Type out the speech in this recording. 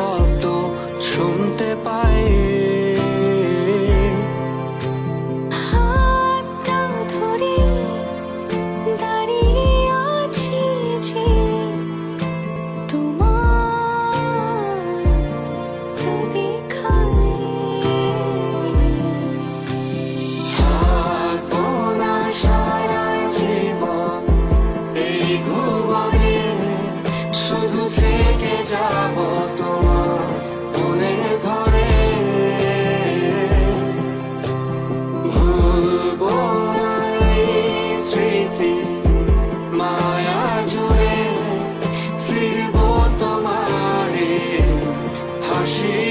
শব্দ শুনতে পায় মায়া জুড়ে ফিরবো তোমারে হাসি